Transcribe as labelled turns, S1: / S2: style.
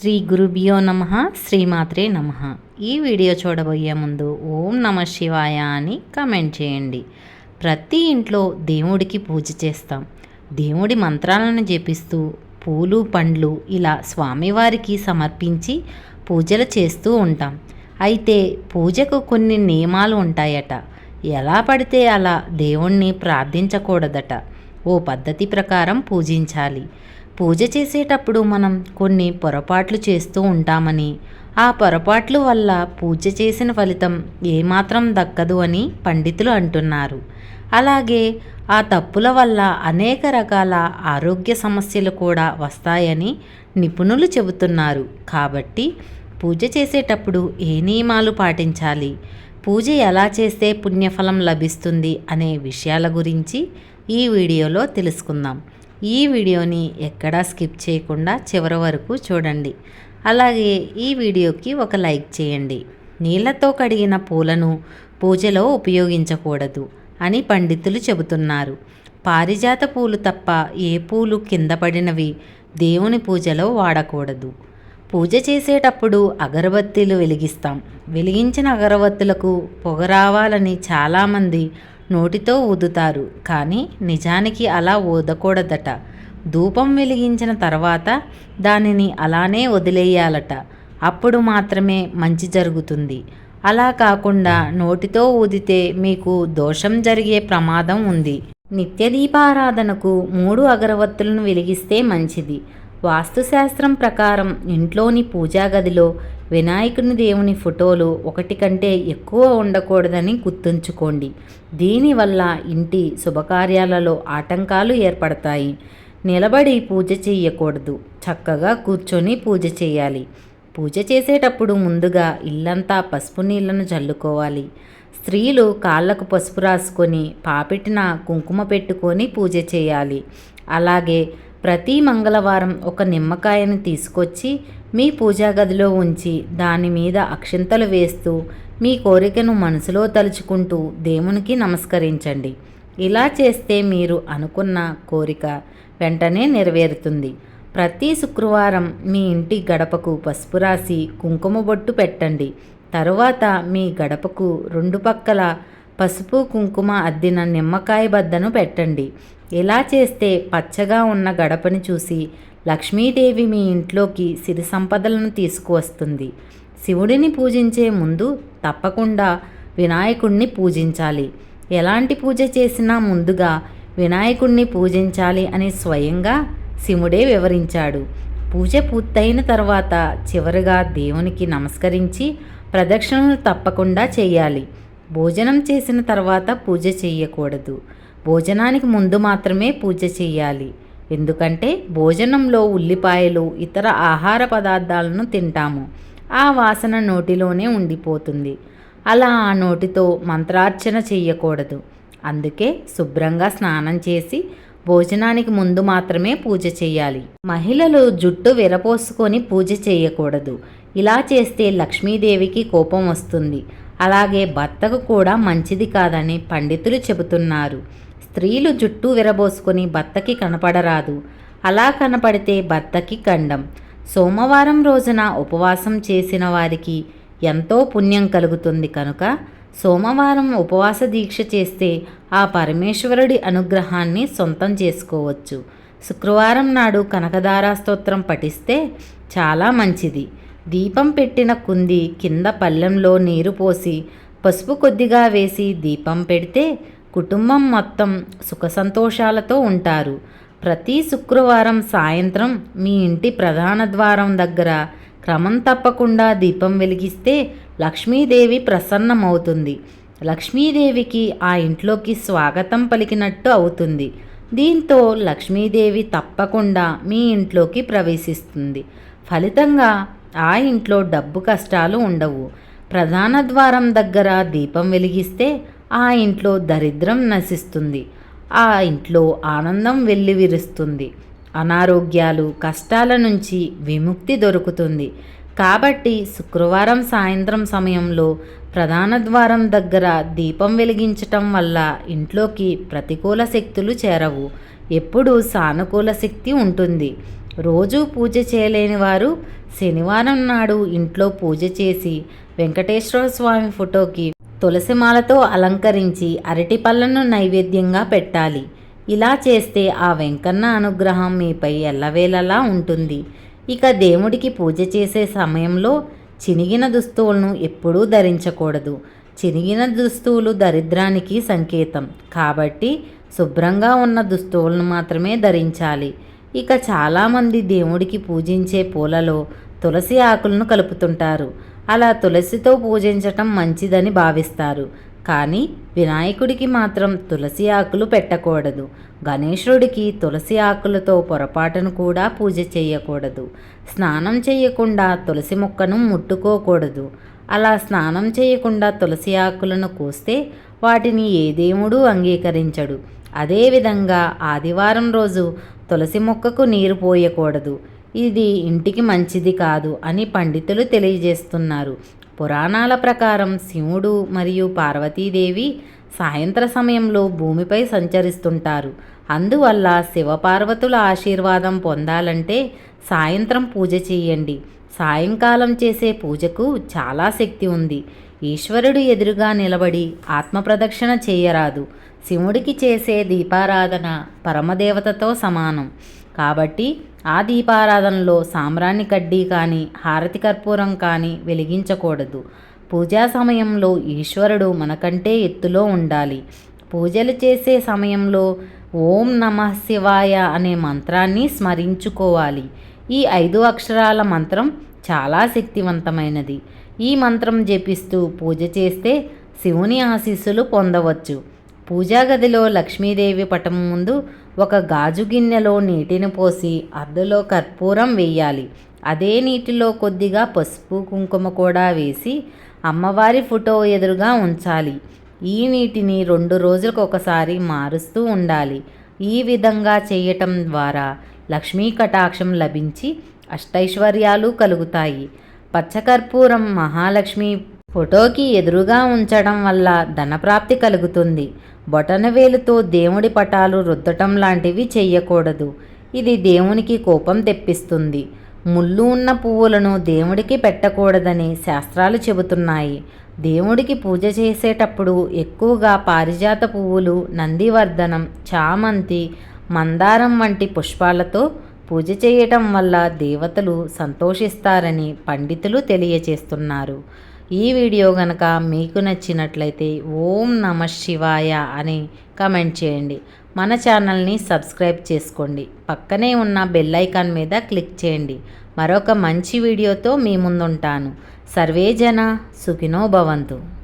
S1: శ్రీ గురుభ్యో నమ శ్రీమాత్రే నమ. ఈ వీడియో చూడబోయే ముందు ఓం నమ శివాయ అని కమెంట్ చేయండి. ప్రతి ఇంట్లో దేవుడికి పూజ చేస్తాం. దేవుడి మంత్రాలను జపిస్తూ పూలు పండ్లు ఇలా స్వామివారికి సమర్పించి పూజలు చేస్తూ ఉంటాం. అయితే పూజకు కొన్ని నియమాలు ఉంటాయట. ఎలా పడితే అలా దేవుణ్ణి ప్రార్థించకూడదట. ఓ పద్ధతి ప్రకారం పూజించాలి. పూజ చేసేటప్పుడు మనం కొన్ని పొరపాట్లు చేస్తూ ఉంటామని ఆ పొరపాట్లు వల్ల పూజ చేసిన ఫలితం ఏమాత్రం దక్కదు అని పండితులు అంటున్నారు. అలాగే ఆ తప్పుల వల్ల అనేక రకాల ఆరోగ్య సమస్యలు కూడా వస్తాయని నిపుణులు చెబుతున్నారు. కాబట్టి పూజ చేసేటప్పుడు ఏ నియమాలు పాటించాలి? పూజ ఎలా చేస్తే పుణ్యఫలం లభిస్తుంది అనే విషయాల గురించి ఈ వీడియోలో తెలుసుకుందాం. ఈ వీడియోని ఎక్కడా స్కిప్ చేయకుండా చివరి వరకు చూడండి. అలాగే ఈ వీడియోకి ఒక లైక్ చేయండి. నీళ్ళతో కడిగిన పూలను పూజలో ఉపయోగించకూడదు అని పండితులు చెబుతున్నారు. పారిజాత పూలు తప్ప ఏ పూలు కింద పడినవి దేవుని పూజలో వాడకూడదు. పూజ చేసేటప్పుడు అగరబత్తీలు వెలిగిస్తాం. వెలిగించిన అగరబత్తులకు పొగ రావాలని చాలామంది నోటితో ఊదుతారు. కానీ నిజానికి అలా ఊదకూడదట. ధూపం వెలిగించిన తర్వాత దానిని అలానే వదిలేయాలట. అప్పుడు మాత్రమే మంచి జరుగుతుంది. అలా కాకుండా నోటితో ఊదితే మీకు దోషం జరిగే ప్రమాదం ఉంది. నిత్య దీపారాధనకు మూడు అగరవత్తులను వెలిగిస్తే మంచిది. వాస్తుశాస్త్రం ప్రకారం ఇంట్లోని పూజా గదిలో వినాయకుని దేవుని ఫోటోలు ఒకటి కంటే ఎక్కువ ఉండకూడదని గుర్తుంచుకోండి. దీనివల్ల ఇంటి శుభకార్యాలలో ఆటంకాలు ఏర్పడతాయి. నిలబడి పూజ చేయకూడదు చక్కగా కూర్చొని పూజ చేయాలి పూజ చేసేటప్పుడు ముందుగా ఇల్లంతా పసుపు నీళ్ళను చల్లుకోవాలి. స్త్రీలు కాళ్ళకు పసుపు రాసుకొని పాపెట్టిన కుంకుమ పెట్టుకొని పూజ చేయాలి అలాగే ప్రతి మంగళవారం ఒక నిమ్మకాయను తీసుకొచ్చి మీ పూజా గదిలో ఉంచి దాని మీద అక్షింతలు వేస్తూ మీ కోరికను మనసులో తలుచుకుంటూ దేవునికి నమస్కరించండి. ఇలా చేస్తే మీరు అనుకున్న కోరిక వెంటనే నెరవేరుతుంది. ప్రతి శుక్రవారం మీ ఇంటి గడపకు పసుపు రాసి కుంకుమ బొట్టు పెట్టండి. తరువాత మీ గడపకు రెండు పక్కల పసుపు కుంకుమ అద్దిన నిమ్మకాయ బద్దను పెట్టండి. ఇలా చేస్తే పచ్చగా ఉన్న గడపని చూసి లక్ష్మీదేవి మీ ఇంట్లోకి సిరి సంపదలను తీసుకువస్తుంది. శివుడిని పూజించే ముందు తప్పకుండా వినాయకుణ్ణి పూజించాలి. ఎలాంటి పూజ చేసినా ముందుగా వినాయకుణ్ణి పూజించాలి అని స్వయంగా శివుడే వివరించాడు. పూజ పూర్తయిన తర్వాత చివరిగా దేవునికి నమస్కరించి ప్రదక్షిణలు తప్పకుండా చేయాలి. భోజనం చేసిన తర్వాత పూజ చేయకూడదు భోజనానికి ముందు మాత్రమే పూజ చేయాలి ఎందుకంటే భోజనంలో ఉల్లిపాయలు ఇతర ఆహార పదార్థాలను తింటాము. ఆ వాసన నోటిలోనే ఉండిపోతుంది. అలా ఆ నోటితో మంత్రార్చన చేయకూడదు అందుకే శుభ్రంగా స్నానం చేసి భోజనానికి ముందు మాత్రమే పూజ చేయాలి మహిళలు జుట్టు విరపోసుకొని పూజ చేయకూడదు ఇలా చేస్తే లక్ష్మీదేవికి కోపం వస్తుంది. అలాగే భర్తకు కూడా మంచిది కాదని పండితులు చెబుతున్నారు. స్త్రీలు జుట్టు విరబోసుకొని భర్తకి కనపడరాదు. అలా కనపడితే భర్తకి గండం సోమవారం రోజున ఉపవాసం చేసిన వారికి ఎంతో పుణ్యం కలుగుతుంది కనుక సోమవారం ఉపవాస దీక్ష చేస్తే ఆ పరమేశ్వరుడి అనుగ్రహాన్ని సొంతం చేసుకోవచ్చు. శుక్రవారం నాడు కనకదారా స్తోత్రం పఠిస్తే చాలా మంచిది. దీపం పెట్టిన కుంది కింద పళ్ళెంలో నీరు పోసి పసుపు కొద్దిగా వేసి దీపం పెడితే కుటుంబం మొత్తం సుఖ సంతోషాలతో ఉంటారు. ప్రతి శుక్రవారం సాయంత్రం మీ ఇంటి ప్రధాన ద్వారం దగ్గర క్రమం తప్పకుండా దీపం వెలిగిస్తే లక్ష్మీదేవి ప్రసన్నమవుతుంది. లక్ష్మీదేవికి ఆ ఇంట్లోకి స్వాగతం పలికినట్టు అవుతుంది. దీంతో లక్ష్మీదేవి తప్పకుండా మీ ఇంట్లోకి ప్రవేశిస్తుంది. ఫలితంగా ఆ ఇంట్లో డబ్బు కష్టాలు ఉండవు. ప్రధాన ద్వారం దగ్గర దీపం వెలిగిస్తే ఆ ఇంట్లో దరిద్రం నశిస్తుంది. ఆ ఇంట్లో ఆనందం వెల్లివిరుస్తుంది అనారోగ్యాలు కష్టాల నుంచి విముక్తి దొరుకుతుంది. కాబట్టి శుక్రవారం సాయంత్రం సమయంలో ప్రధాన ద్వారం దగ్గర దీపం వెలిగించటం వల్ల ఇంట్లోకి ప్రతికూల శక్తులు చేరవు. ఎప్పుడూ సానుకూల శక్తి ఉంటుంది. రోజూ పూజ చేయలేని వారు శనివారం నాడు ఇంట్లో పూజ చేసి వెంకటేశ్వర స్వామి ఫోటోకి తులసిమాలతో అలంకరించి అరటి పళ్ళను నైవేద్యంగా పెట్టాలి. ఇలా చేస్తే ఆ వెంకన్న అనుగ్రహం మీపై ఎల్లవేళలా ఉంటుంది. ఇక దేవుడికి పూజ చేసే సమయంలో చినిగిన దుస్తువులను ఎప్పుడూ ధరించకూడదు. చినిగిన దుస్తువులు దరిద్రానికి సంకేతం. కాబట్టి శుభ్రంగా ఉన్న దుస్తువులను మాత్రమే ధరించాలి. ఇక చాలామంది దేవుడికి పూజించే పూలలో తులసి ఆకులను కలుపుతుంటారు. అలా తులసితో పూజించటం మంచిదని భావిస్తారు. కానీ వినాయకుడికి మాత్రం తులసి ఆకులు పెట్టకూడదు. గణేశుడికి తులసి ఆకులతో పొరపాటును కూడా పూజ చేయకూడదు. స్నానం చేయకుండా తులసి మొక్కను ముట్టుకోకూడదు. అలా స్నానం చేయకుండా తులసి ఆకులను కోస్తే వాటిని ఏ దేవుడు అంగీకరించడు. అదేవిధంగా ఆదివారం రోజు తులసి మొక్కకు నీరు పోయకూడదు. ఇది ఇంటికి మంచిది కాదు అని పండితులు తెలియజేస్తున్నారు. పురాణాల ప్రకారం శివుడు మరియు పార్వతీదేవి సాయంత్ర సమయంలో భూమిపై సంచరిస్తుంటారు. అందువల్ల శివపార్వతుల ఆశీర్వాదం పొందాలంటే సాయంత్రం పూజ చేయండి. సాయంకాలం చేసే పూజకు చాలా శక్తి ఉంది. ఈశ్వరుడు ఎదురుగా నిలబడి ఆత్మప్రదక్షిణ చేయరాదు. శివుడికి చేసే దీపారాధన పరమదేవతతో సమానం. కాబట్టి ఆ దీపారాధనలో సాంబ్రాణి కడ్డీ కానీ హారతి కర్పూరం కానీ వెలిగించకూడదు. పూజా సమయంలో ఈశ్వరుడు మనకంటే ఎత్తులో ఉండాలి. పూజలు చేసే సమయంలో ఓం నమ శివాయ అనే మంత్రాన్ని స్మరించుకోవాలి. ఈ ఐదు అక్షరాల మంత్రం చాలా శక్తివంతమైనది. ఈ మంత్రం జపిస్తూ పూజ చేస్తే శివుని ఆశీస్సులు పొందవచ్చు. పూజా గదిలో లక్ష్మీదేవి పటం ముందు ఒక గాజు గిన్నెలో నీటిని పోసి అద్దలో కర్పూరం వేయాలి అదే నీటిలో కొద్దిగా పసుపు కుంకుమ కూడా వేసి అమ్మవారి ఫోటో ఎదురుగా ఉంచాలి. ఈ నీటిని రెండు రోజులకు ఒకసారి మారుస్తూ ఉండాలి. ఈ విధంగా చేయటం ద్వారా లక్ష్మీ కటాక్షం లభించి అష్టైశ్వర్యాలు కలుగుతాయి. పచ్చకర్పూరం మహాలక్ష్మి ఫోటోకి ఎదురుగా ఉంచడం వల్ల ధనప్రాప్తి కలుగుతుంది. బొటనవేలుతో దేవుడి పటాలు రుద్దటం లాంటివి చెయ్యకూడదు. ఇది దేవునికి కోపం తెప్పిస్తుంది. ముళ్ళు ఉన్న పువ్వులను దేవుడికి పెట్టకూడదని శాస్త్రాలు చెబుతున్నాయి. దేవుడికి పూజ చేసేటప్పుడు ఎక్కువగా పారిజాత పువ్వులు నందివర్ధనం చామంతి మందారం వంటి పుష్పాలతో పూజ చేయటం వల్ల దేవతలు సంతోషిస్తారని పండితులు తెలియచేస్తున్నారు. ఈ వీడియో కనుక మీకు నచ్చినట్లయితే ఓం నమ శివాయ అని కమెంట్ చేయండి. మన ఛానల్ని సబ్స్క్రైబ్ చేసుకోండి. పక్కనే ఉన్న బెల్ ఐకాన్ మీద క్లిక్ చేయండి. మరొక మంచి వీడియోతో మీ ముందుంటాను. సర్వేజన సుఖినో భవంతు.